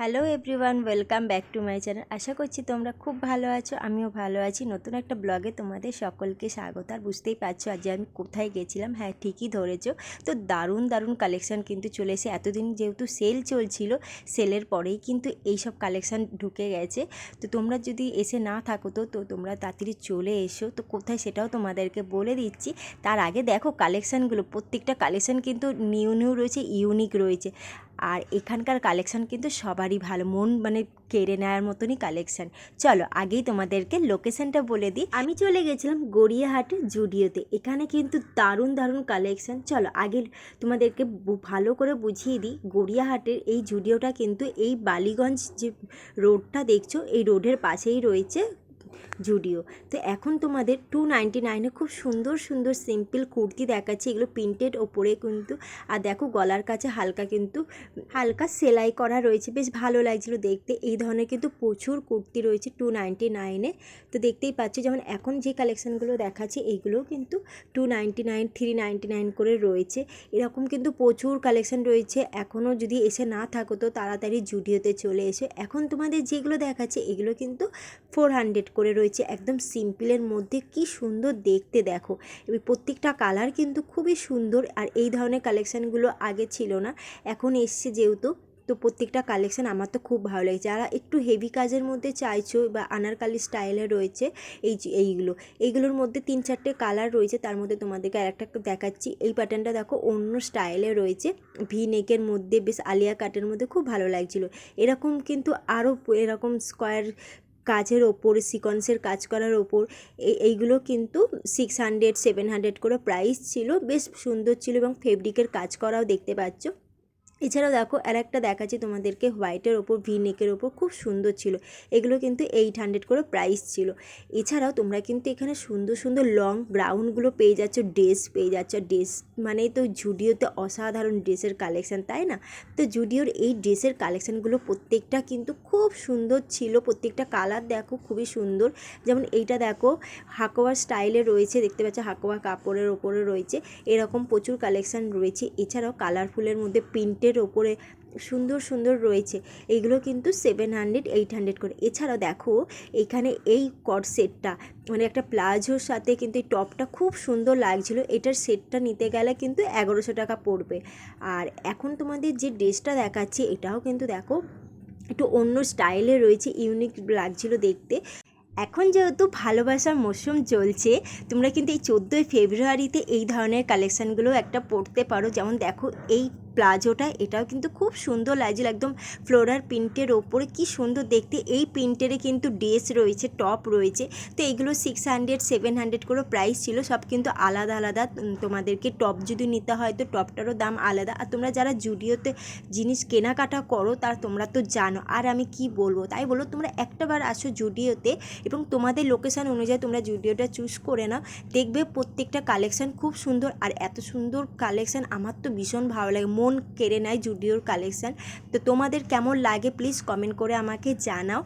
Hello everyone, welcome back to my channel. আশা করছি তোমরা খুব ভালো আছো, আমিও ভালো আছি। নতুন একটা ব্লগে তোমাদের সকলকে স্বাগত। আর বুঝতেই পারছ আজ আমি কোথায় গেছিলাম? হ্যাঁ ঠিকই ধরেছো। তো দারুণ দারুণ কালেকশান কিন্তু চলে এসে এতদিন যেহেতু সেল চলছিল সেলের পরেই কিন্তু এই সব কালেকশান ঢুকে গেছে। তো তোমরা যদি এসে না থাকো তো তো তোমরা তাড়াতাড়ি চলে এসো। তো কোথায় সেটাও তোমাদেরকে বলে দিচ্ছি। তার আগে দেখো কালেকশানগুলো প্রত্যেকটা কালেকশান কিন্তু নিউ নিউ রয়েছে ইউনিক রয়েছে। আর এখানকার কালেকশান কিন্তু সবারই ভালো। মন মানে কেড়ে নেওয়ার মতনই কালেকশান চলো, আগেই তোমাদেরকে লোকেশনটা বলে দিই। আমি চলে গেছিলাম গড়িয়াহাটে জুডিওতে। এখানে কিন্তু দারুণ দারুণ কালেকশান চলো, আগে তোমাদেরকে ভালো করে বুঝিয়ে দিই। গড়িয়াহাটের এই জুডিওটা কিন্তু এই বালিগঞ্জ যে রোডটা দেখছ, এই রোডের পাশেই রয়েছে জুডিও। তো এখন তোমাদের টু নাইনটি নাইনে খুব সুন্দর সুন্দর সিম্পল কুর্তি দেখাচ্ছে। এগুলো প্রিন্টেড ওপরে কিন্তু, আর দেখো গলার কাছে হালকা কিন্তু, হালকা সেলাই করা রয়েছে। বেশ ভালো লাগছিল দেখতে। এই ধরনের কিন্তু প্রচুর কুর্তি রয়েছে টু নাইনটি নাইনে তো দেখতেই পাচ্ছ, যেমন এখন যে কালেকশানগুলো দেখাচ্ছে এইগুলোও কিন্তু two ninety nine three ninety nine করে রয়েছে। এরকম কিন্তু প্রচুর কালেকশান রয়েছে। এখনও যদি এসে না থাকো তো তাড়াতাড়ি জুডিওতে চলে এসো। এখন তোমাদের যেগুলো দেখাচ্ছে, এগুলো কিন্তু ফোর হান্ড্রেড করে রয়েছে। একদম সিম্পলের মধ্যে। কি সুন্দর দেখতে দেখো। প্রত্যেকটা কালার কিন্তু খুবই সুন্দর। আর এই ধরনের কালেকশানগুলো আগে ছিল না। এখন এসছে যেহেতু, তো প্রত্যেকটা কালেকশান আমার তো খুব ভালো লাগছে। যারা একটু হেভি কাজের মধ্যে চাইছো বা আনারকালি স্টাইলে রয়েছে, এই এইগুলো। এইগুলোর মধ্যে তিন চারটে কালার রয়েছে, তার মধ্যে তোমাদেরকে আরেকটা দেখাচ্ছি। এই প্যাটার্নটা দেখো অন্য স্টাইলে রয়েছে। ভি নেকের মধ্যে, বেশ আলিয়া কাটের মধ্যে খুব ভালো লাগছিল। এরকম কিন্তু আরও এরকম স্কোয়ার কাজের ওপর সিকোয়েন্সের কাজ করার ওপর এই এইগুলো কিন্তু সিক্স হান্ড্রেড সেভেন হান্ড্রেড করে প্রাইস ছিল, বেশ সুন্দর ছিল এবং ফেব্রিকের কাজ করাও দেখতে পাচ্ছ। এছাড়াও দেখো আর একটা দেখাচ্ছি তোমাদেরকে, হোয়াইটের ওপর, ভি নেকের ওপর, খুব সুন্দর ছিল। এগুলো কিন্তু এইট হান্ড্রেড করে প্রাইস ছিল। এছাড়াও তোমরা কিন্তু এখানে সুন্দর সুন্দর লং গ্রাউন্ডগুলো পেয়ে যাচ্ছ ড্রেস পেয়ে যাচ্ছ। ড্রেস মানে তো জুডিওতে অসাধারণ ড্রেসের কালেকশান তাই না? তো জুডিওর এই ড্রেসের কালেকশানগুলো প্রত্যেকটা কিন্তু খুব সুন্দর ছিল। প্রত্যেকটা কালার দেখো খুবই সুন্দর। যেমন এইটা দেখো হাকোয়া স্টাইলে রয়েছে, দেখতে পাচ্ছ হাকোয়া কাপড়ের ওপরে রয়েছে। এরকম প্রচুর কালেকশান রয়েছে। এছাড়াও কালারফুলের মধ্যে প্রিন্টের ওপরে সুন্দর সুন্দর রয়েছে। এইগুলো কিন্তু সেভেন হান্ড্রেড এইট হান্ড্রেড করে। এছাড়াও দেখো, এখানে এই কট সেটটা মানে একটা প্লাজোর সাথে কিন্তু এই টপটা খুব সুন্দর লাগছিল। এটার সেটটা নিতে গেলে কিন্তু এগারোশো টাকা পড়বে। আর এখন তোমাদের যে ড্রেসটা দেখাচ্ছি, এটাও কিন্তু দেখো, একটু অন্য স্টাইলে রয়েছে ইউনিক লাগছিল দেখতে। এখন যেহেতু ভালোবাসার মরশুম চলছে, তোমরা কিন্তু এই চোদ্দোই ফেব্রুয়ারিতে এই ধরনের কালেকশানগুলো একটা পড়তে পারো। যেমন দেখো, এই প্লাজোটা, এটাও কিন্তু খুব সুন্দর লাগছিল একদম ফ্লোরার প্রিন্টের ওপরে। কি সুন্দর দেখতে, এই প্রিন্টেরে কিন্তু ড্রেস রয়েছে, টপ রয়েছে। তো এইগুলো সিক্স হান্ড্রেড সেভেন হান্ড্রেড করে প্রাইস ছিল, সব কিন্তু আলাদা আলাদা। তোমাদেরকে টপ যদি নিতে হয় তো টপটারও দাম আলাদা। আর তোমরা যারা জুডিওতে জিনিস কেনাকাটা করো তার তোমরা তো জানো। আর আমি কি বলব? তাই বলো, তোমরা একটাবার আসো জুডিওতে এবং তোমাদের লোকেশান অনুযায়ী তোমরা জুডিওটা চুজ করে নাও। দেখবে প্রত্যেকটা কালেকশান খুব সুন্দর। আর এত সুন্দর কালেকশান আমার তো ভীষণ ভালো লাগে। মন কেড়ে নেয় জুডিওর কালেকশান। তো তোমাদের কেমন লাগে প্লিজ কমেন্ট করে আমাকে জানাও।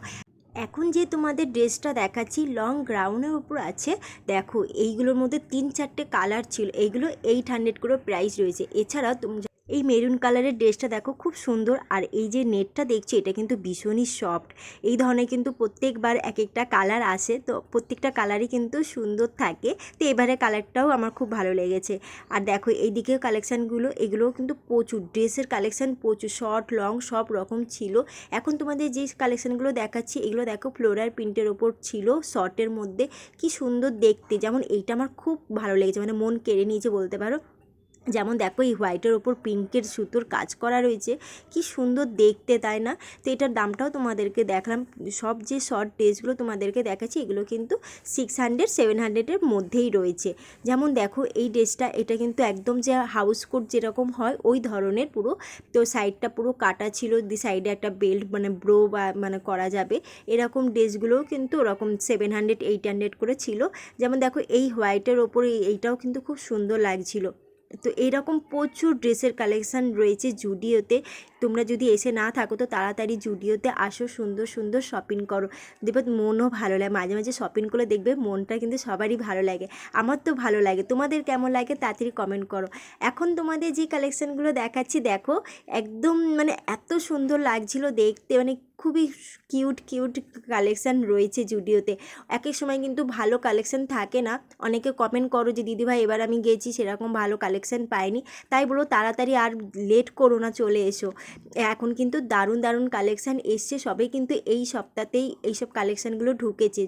এখন যে তোমাদের ড্রেসটা দেখাচ্ছি লং গ্রাউনের উপর আছে। দেখো, এইগুলোর মধ্যে তিন চারটে কালার ছিল। এইগুলো এইট হান্ড্রেড করে প্রাইস রয়েছে। এছাড়াও তুমি এই মেরুন কালারের ড্রেসটা দেখো খুব সুন্দর আর এই যে নেটটা দেখছি এটা কিন্তু ভীষণই সফট এই ধরনের কিন্তু প্রত্যেকবার এক একটা কালার আসে, তো প্রত্যেকটা কালারই কিন্তু সুন্দর থাকে। তো এবারে কালারটাও আমার খুব ভালো লেগেছে। আর দেখো এইদিকে কালেকশানগুলো এগুলোও কিন্তু প্রচুর, ড্রেসের কালেকশান প্রচুর শর্ট লং সব রকম ছিল। এখন তোমাদের যে কালেকশানগুলো দেখাচ্ছি, এগুলো দেখো ফ্লোরার প্রিন্টের ওপর ছিল শর্টের মধ্যে। কি সুন্দর দেখতে, যেমন এইটা আমার খুব ভালো লেগেছে মানে মন কেড়ে নিয়েছে বলতে পারো। যেমন দেখো, এই হোয়াইটের ওপর পিঙ্কের সুতোর কাজ করা রয়েছে। কি সুন্দর দেখতে, তাই না? তো এটার দামটাও তোমাদেরকে দেখলাম। সব যে শর্ট ড্রেসগুলো তোমাদেরকে দেখাচ্ছি, এগুলো কিন্তু সিক্স হান্ড্রেড সেভেন হান্ড্রেডের মধ্যেই রয়েছে। যেমন দেখো, এই ড্রেসটা এটা কিন্তু একদম যে হাউস কোট যেরকম হয়, ওই ধরনের পুরো। তো সাইডটা পুরো কাটা ছিল, দি সাইডে একটা বেল্ট মানে ব্রো বা মানে করা যাবে। এরকম ড্রেসগুলোও কিন্তু ওরকম সেভেন হান্ড্রেড এইট হান্ড্রেড করে ছিল। যেমন দেখো, এই হোয়াইটের ওপরে, এইটাও কিন্তু খুব সুন্দর লাগছিল। তো এইরকম প্রচুর ড্রেসের কালেকশান রয়েছে জুডিওতে তোমরা যদি এসে না থাকো, তো তাড়াতাড়ি জুডিওতে আসো, সুন্দর সুন্দর শপিং করো। দেখবে মনও ভালো লাগে। মাঝে মাঝে শপিং করলে দেখবে মনটা কিন্তু সবারই ভালো লাগে। আমার তো ভালো লাগে। তোমাদের কেমন লাগে তাড়াতাড়ি কমেন্ট করো। এখন তোমাদের যে কালেকশানগুলো দেখাচ্ছি, দেখো, একদম মানে এত সুন্দর লাগছিল দেখতে। মানে খুবই কিউট কিউট কালেকশান রয়েছে জুডিওতে। এক এক সময় কিন্তু ভালো কালেকশান থাকে না। অনেকে কমেন্ট করো যে দিদিভাই এবার আমি গেছি, সেরকম ভালো কালেকশান পাইনি। তাই বলো, তাড়াতাড়ি আর লেট করো না, চলে এসো। এখন কিন্তু দারুণ দারুণ কালেকশান এসছে। সবে কিন্তু এই সপ্তাহতেই এইসব কালেকশানগুলো ঢুকেছে।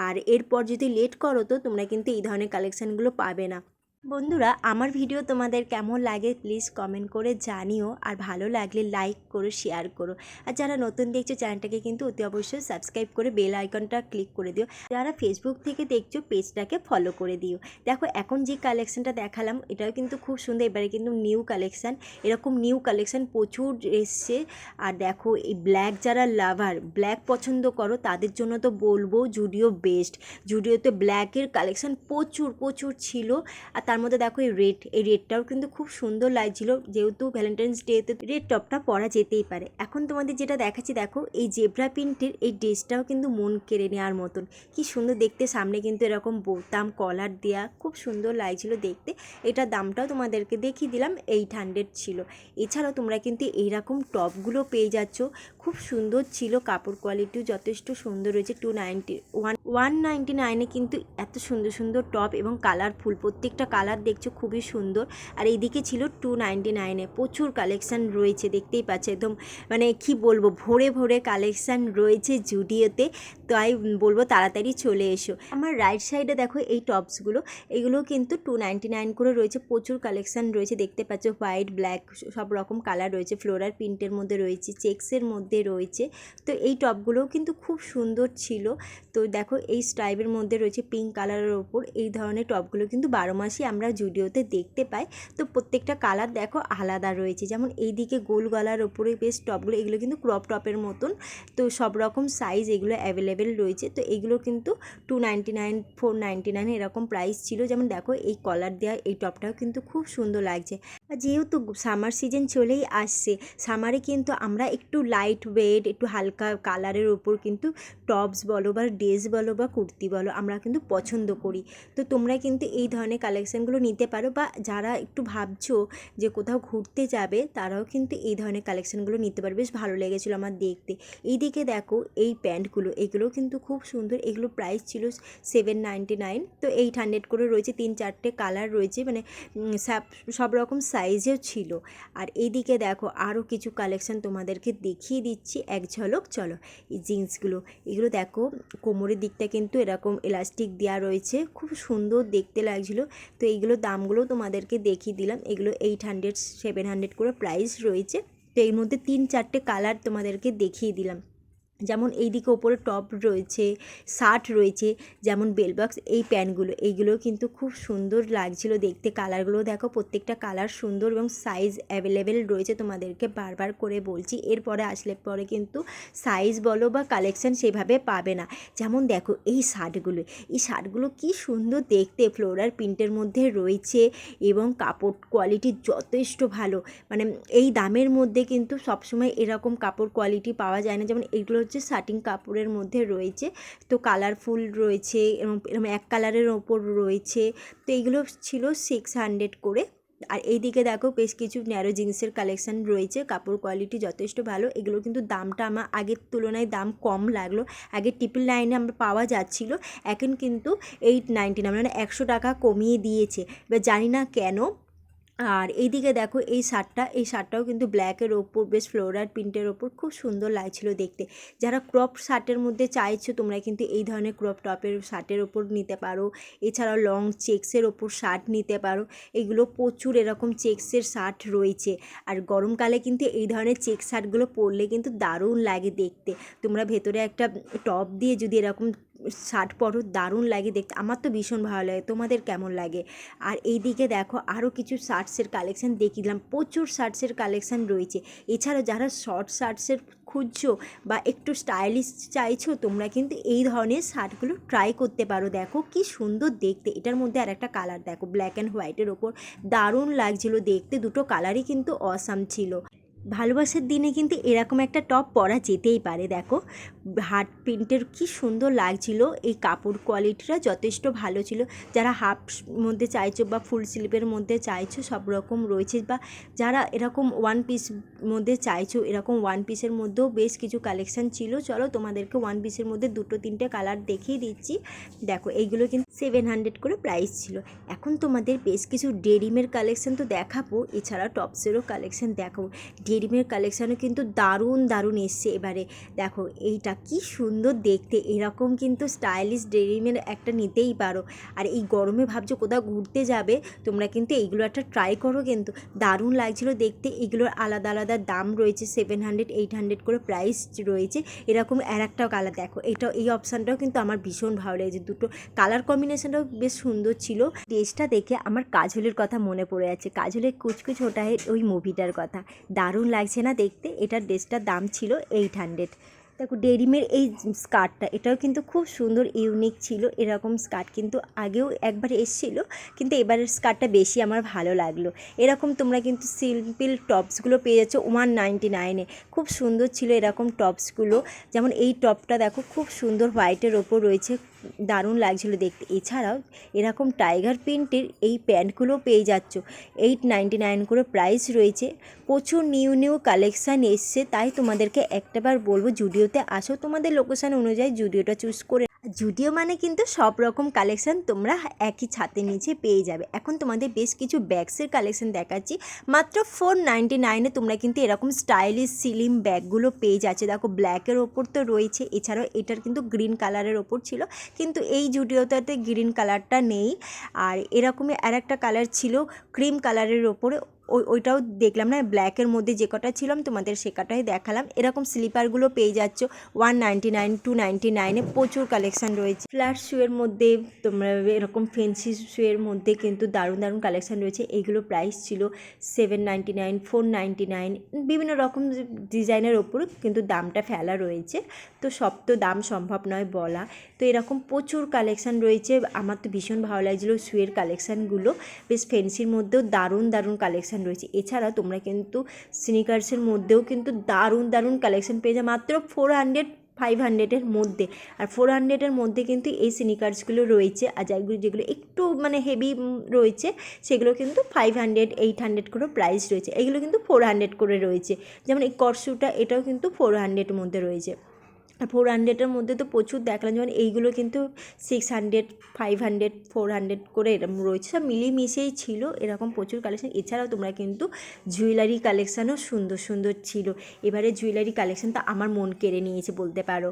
আর এরপর যদি লেট করো তো তোমরা কিন্তু এই ধরনের কালেকশানগুলো পাবে না। বন্ধুরা, আমার ভিডিও তোমাদের কেমন লাগে প্লিজ কমেন্ট করে জানিও। আর ভালো লাগলে লাইক করো শেয়ার করো। আর যারা নতুন দেখছ চ্যানেলটাকে কিন্তু অতি অবশ্যই সাবস্ক্রাইব করে বেল আইকনটা ক্লিক করে দিও। যারা ফেসবুক থেকে দেখছ পেজটাকে ফলো করে দিও। দেখো, এখন যে কালেকশানটা দেখালাম, এটাও কিন্তু খুব সুন্দর। এবারে কিন্তু নিউ কালেকশান এরকম নিউ কালেকশান প্রচুর এসছে। আর দেখো, এই ব্ল্যাক যারা লাভার ব্ল্যাক পছন্দ করো, তাদের জন্য তো বলব জুডিও বেস্ট জুডিওতে ব্ল্যাকের কালেকশান প্রচুর প্রচুর ছিল। আর তার মধ্যে দেখো এই রেড এই রেডটাও কিন্তু খুব সুন্দর লাগছিল। যেহেতু ভ্যালেন্টাইন্স ডেতে রেড টপটা পরা যেতেই পারে। এখন তোমাদের যেটা দেখাচ্ছি, দেখো এই জেব্রা প্রিন্টের এই ড্রেসটাও কিন্তু মন কেড়ে নেওয়ার মতন। কি সুন্দর দেখতে, সামনে কিন্তু এরকম বোতাম কলার দেয়া, খুব সুন্দর লাগছিল দেখতে। এটার দামটাও তোমাদেরকে দেখিয়ে দিলাম এইট হান্ড্রেড ছিল। এছাড়াও তোমরা কিন্তু এইরকম টপগুলো পেয়ে যাচ্ছ। খুব সুন্দর ছিল, কাপড় কোয়ালিটিও যথেষ্ট সুন্দর রয়েছে two ninety one one ninety নাইনে কিন্তু এত সুন্দর সুন্দর টপ এবং কালারফুল প্রত্যেকটা কালার দেখছ খুবই সুন্দর। আর এইদিকে ছিল টু নাইনটি নাইনে, প্রচুর কালেকশান রয়েছে, দেখতেই পাচ্ছ একদম মানে কি বলব, ভোরে ভোরে কালেকশান রয়েছে জুডিওতে, তাই বলব তাড়াতাড়ি চলে এসো। আমার রাইট সাইডে দেখো এই টপসগুলো, এগুলো কিন্তু টু নাইনটি নাইন করে রয়েছে, প্রচুর কালেকশান রয়েছে, দেখতে পাচ্ছ হোয়াইট, ব্ল্যাক, সব রকম কালার রয়েছে ফ্লোরার প্রিন্টের মধ্যে রয়েছে, চেক্সের মধ্যে রয়েছে। তো এই টপগুলোও কিন্তু খুব সুন্দর ছিল। তো দেখো এই স্ট্রাইবের মধ্যে রয়েছে পিঙ্ক কালারের ওপর এই ধরনের টপগুলো কিন্তু বারো মাসই আমরা জুডিওতে দেখতে পাই। তো প্রত্যেকটা কালার দেখো আলাদা রয়েছে। যেমন এই দিকে গোল গলার ওপরে বেশ টপগুলো এগুলো কিন্তু ক্রপ টপের মতন। তো সব রকম সাইজ এগুলো অ্যাভেলেবেল রয়েছে। তো এগুলো কিন্তু two ninety nine four ninety nine এরকম প্রাইস ছিল। যেমন দেখো এই কলার দেওয়া, এই টপটাও কিন্তু খুব সুন্দর লাগছে। যেহেতু সামার সিজন চলেই আসছে সামারে কিন্তু আমরা একটু লাইট ওয়েট একটু হালকা কালারের ওপর কিন্তু টপস বলো বা ড্রেস বলো বা কুর্তি বলো আমরা কিন্তু পছন্দ করি। তো তোমরা কিন্তু এই ধরনের কালেকশানগুলো নিতে পারো বা যারা একটু ভাবছ যে কোথাও ঘুরতে যাবে, তারাও কিন্তু এই ধরনের কালেকশানগুলো নিতে পারবে বেশ ভালো লেগেছিলো আমার দেখতে। এইদিকে দেখো এই প্যান্টগুলো এগুলো কিন্তু খুব সুন্দর, এগুলো প্রাইস ছিল সেভেন নাইনটি নাইন তো এইট হান্ড্রেড করে রয়েছে, তিন চারটে কালার রয়েছে মানে সব- রকম সাইজেও ছিল। আর এইদিকে দেখো আরও কিছু কালেকশান তোমাদেরকে দেখিয়ে দিচ্ছি। এক ঝলক, চলো। এই জিন্সগুলো, এগুলো দেখো, কোমরের দিকটা কিন্তু এরকম এলাস্টিক দেওয়া রয়েছে। খুব সুন্দর দেখতে লাগছিল। তো এইগুলো দামগুলো তোমাদেরকে দেখিয়ে দিলাম। এগুলো এইট হান্ড্রেড সেভেন হান্ড্রেড করে প্রাইস রয়েছে। তো এর মধ্যে তিন চারটে কালার তোমাদেরকে দেখিয়ে দিলাম। যেমন এইদিকে ওপরে টপ রয়েছে, শার্ট রয়েছে, যেমন বেলবক্স এই প্যান্টগুলো এইগুলো কিন্তু খুব সুন্দর লাগছিল দেখতে। কালারগুলো দেখো, প্রত্যেকটা কালার সুন্দর এবং সাইজ অ্যাভেলেবেল রয়েছে তোমাদেরকে বারবার করে বলছি। এরপরে আসলে পরে কিন্তু সাইজ বলো বা কালেকশন সেভাবে পাবে না। যেমন দেখো, এই শার্টগুলো এই শার্টগুলো কি সুন্দর দেখতে। ফ্লোরার প্রিন্টের মধ্যে রয়েছে এবং কাপড় কোয়ালিটি যথেষ্ট ভালো। মানে এই দামের মধ্যে কিন্তু সবসময় এরকম কাপড় কোয়ালিটি পাওয়া যায় না। যেমন এইগুলো হচ্ছে শার্টিং কাপড়ের মধ্যে রয়েছে। তো কালারফুল রয়েছে এরম এক কালারের ওপর রয়েছে। তো এইগুলো ছিল সিক্স হান্ড্রেড করে। আর এইদিকে দেখো বেশ কিছু ন্যারো জিন্সের কালেকশান রয়েছে। কাপড় কোয়ালিটি যথেষ্ট ভালো। এগুলো কিন্তু দামটা আমার আগের তুলনায় দাম কম লাগল। আগে ট্রিপল নাইনে আমরা পাওয়া যাচ্ছিল। এখন কিন্তু এইট নাইনটি নাইন মানে একশো টাকা কমিয়ে দিয়েছে। এবার জানি না কেন আর এইদিকে দেখো এই শার্টটা, এই শার্টটাও কিন্তু ব্ল্যাকের ওপর, বেশ ফ্লোরার প্রিন্টের ওপর খুব সুন্দর লাগছিল দেখতে। যারা ক্রপ শার্টের মধ্যে চাইছো তোমরা কিন্তু এই ধরনের ক্রপ টপের শার্টের ওপর নিতে পারো। এছাড়াও লং চেক্সের ওপর শার্ট নিতে পারো। এগুলো প্রচুর এরকম চেক্সের শার্ট রয়েছে। আর গরমকালে কিন্তু এই ধরনের চেক শার্টগুলো পরলে কিন্তু দারুণ লাগে দেখতে। তোমরা ভেতরে একটা টপ দিয়ে যদি এরকম শার্ট পরো, দারুণ লাগে দেখতে। আমার তো ভীষণ ভালো লাগে। তোমাদের কেমন লাগে? আর এইদিকে দেখো আরও কিছু শার্টসের কালেকশান দেখিয়ে দিলাম প্রচুর শার্টসের কালেকশান রয়েছে। এছাড়াও যারা শর্ট শার্টসের খুঁজছো বা একটু স্টাইলিশ চাইছো, তোমরা কিন্তু এই ধরনের শার্টগুলো ট্রাই করতে পারো। দেখো, কি সুন্দর দেখতে। এটার মধ্যে আর একটা কালার দেখো ব্ল্যাক অ্যান্ড হোয়াইটের ওপর। দারুণ লাগছিল দেখতে। দুটো কালারই কিন্তু অসাম ছিল। ভালোবাসার দিনে কিন্তু এরকম একটা টপ পরা যেতেই পারে, দেখো। হার্ট প্রিন্টের কি সুন্দর লাগছিল, এই কাপড় কোয়ালিটিটা যথেষ্ট ভালো ছিল। যারা হাফ মধ্যে চাইছো বা ফুল স্লিপের মধ্যে চাইছো, সব রকম রয়েছে বা যারা এরকম ওয়ান পিস মধ্যে চাইছো, এরকম ওয়ান পিসের মধ্যেও বেশ কিছু কালেকশান ছিল। চলো তোমাদেরকে ওয়ান পিসের মধ্যে দুটো, তিনটে কালার দেখিয়ে দিচ্ছি। দেখো, এইগুলো কিন্তু সেভেন হান্ড্রেড করে প্রাইস ছিল। এখন তোমাদের বেশ কিছু ডেরিমের কালেকশান তো দেখাবো, এছাড়া টপসেরও কালেকশান দেখাবো। ডেরিমের কালেকশানও কিন্তু দারুণ দারুণ এসছে এবারে। দেখো, এইটা কি সুন্দর দেখতে। এরকম কিন্তু স্টাইলিশ ডেরিমের একটা নিতেই পারো। আর এই গরমে ভাবছ কোথাও ঘুরতে যাবে? তোমরা কিন্তু এইগুলো একটা ট্রাই করো কিন্তু। দারুণ লাগছিল দেখতে। এগুলোর আলাদা আলাদা দাম রয়েছে সেভেন হান্ড্রেড এইট হান্ড্রেড করে প্রাইস রয়েছে। এরকম আর একটাও কালার দেখো। এটা, এই অপশানটাও কিন্তু আমার ভীষণ ভালো লেগেছে। দুটো কালার কম্বিনেশনটাও বেশ সুন্দর ছিল। ড্রেসটা দেখে আমার কাজলের কথা মনে পড়ে যাচ্ছে। কাজলের কুচকুচ ওটায় ওই মুভিটার কথা। দারুণ লাগছে না দেখতে। এটার ড্রেসটার দাম ছিল এইট হান্ড্রেড দেখো ডেরিমের এই স্কার্টটা, এটাও কিন্তু খুব সুন্দর ইউনিক ছিল। এরকম স্কার্ট কিন্তু আগেও একবার এসেছিল, কিন্তু এবারের স্কার্টটা বেশি আমার ভালো লাগল। এরকম তোমরা কিন্তু সিম্পল টপসগুলো পেয়ে যাচ্ছ ওয়ান নাইনটি নাইনে খুব সুন্দর ছিল এরকম টপসগুলো। যেমন এই টপটা দেখো, খুব সুন্দর হোয়াইটের ওপর রয়েছে। দারুণ লাগছিল দেখতে। এছাড়াও এরকম টাইগার প্রিন্টের এই প্যান্টগুলো পেয়ে যাচ্ছ। এইট নাইনটি নাইন করে প্রাইস রয়েছে। প্রচুর নিউ নিউ কালেকশান এসছে। তাই তোমাদেরকে একটাবার বলব জুডিওতে আসো। তোমাদের লোকেশান অনুযায়ী জুডিওটা চুজ করে জুডিও মানে কিন্তু সব রকম কালেকশান তোমরা একই ছাতের নিচে পেয়ে যাবে। এখন তোমাদের বেশ কিছু ব্যাগসের কালেকশান দেখাচ্ছি। মাত্র ফোর নাইনটি নাইনে তোমরা কিন্তু এরকম স্টাইলিশ সিলিম ব্যাগগুলো পেয়ে যাচ্ছে। দেখো ব্ল্যাকের ওপর তো রয়েছে, এছাড়াও এটার কিন্তু গ্রিন কালারের ওপর ছিল। কিন্তু এই জুডিওটাতে গ্রিন কালারটা নেই। আর এরকমই আর একটা কালার ছিল ক্রিম কালারের ওপরে। ওই, ওইটাও দেখলাম না, ব্ল্যাকের মধ্যে যে কটা ছিলাম তোমাদের সে কটাই দেখালাম। এরকম স্লিপারগুলো পেয়ে যাচ্ছ ওয়ান নাইনটি নাইন টু নাইনে প্রচুর কালেকশান রয়েছে। ফ্ল্যাট শুয়ের মধ্যে তোমরা এরকম ফেন্সি শুয়ের মধ্যে কিন্তু দারুণ দারুণ কালেকশান রয়েছে। এইগুলো প্রাইস ছিল seven ninety nine four nine বিভিন্ন রকম ডিজাইনের ওপর কিন্তু দামটা ফেলা রয়েছে। তো সব তো দাম সম্ভব নয় বলা। তো এরকম প্রচুর কালেকশান রয়েছে। আমার তো ভীষণ ভালো লাগছিল শুয়ের কালেকশানগুলো বেশ ফেন্সির মধ্যেও দারুণ দারুণ কালেকশান রয়েছে। এছাড়া তোমরা কিন্তু স্নিকার্সের মধ্যেও কিন্তু দারুণ দারুণ কালেকশান পেয়ে যাও মাত্র ফোর হান্ড্রেড ফাইভ হান্ড্রেডের মধ্যে। আর ফোর হান্ড্রেডের মধ্যে কিন্তু এই স্নিকার্সগুলো রয়েছে। আর যেগুলো যেগুলো একটু মানে হেভি রয়েছে, সেগুলো কিন্তু ফাইভ হান্ড্রেড এইট হান্ড্রেড করে প্রাইস রয়েছে। এগুলো কিন্তু ফোর হান্ড্রেড করে রয়েছে। যেমন এই করশুটা এটাও কিন্তু ফোর হান্ড্রেডের মধ্যে রয়েছে। ফোর হান্ড্রেডের মধ্যে তো প্রচুর দেখলাম, যেমন এইগুলো কিন্তু six hundred five hundred four hundred করে এরকম রয়েছে, সব মিলিয়ে মিশিয়েই ছিল, এরকম প্রচুর কালেকশন এছাড়াও তোমরা কিন্তু জুয়েলারি কালেকশানও সুন্দর সুন্দর ছিল। এবারে জুয়েলারি কালেকশান তো আমার মন কেড়ে নিয়েছে বলতে পারো।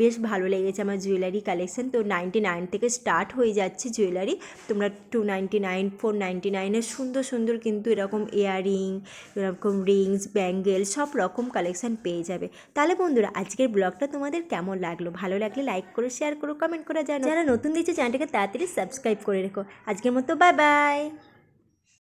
বেশ ভালো লেগেছে আমার জুয়েলারি কালেকশান তো নাইনটি নাইন থেকে স্টার্ট হয়ে যাচ্ছে জুয়েলারি তোমরা two ninety nine four ninety নাইনের সুন্দর সুন্দর কিন্তু এরকম ইয়াররিং এরকম রিংস ব্যাঙ্গেল সব রকম কালেকশান পেয়ে যাবে। তাহলে বন্ধুরা, আজকের ব্লগটা তোমাদের কেমন লাগল? ভালো লাগলে লাইক করো শেয়ার করো কমেন্ট করে, জানো। যারা নতুন দিচ্ছে চ্যানেলটাকে তাড়াতাড়ি সাবস্ক্রাইব করে রেখো। আজকের মতো বাই বাই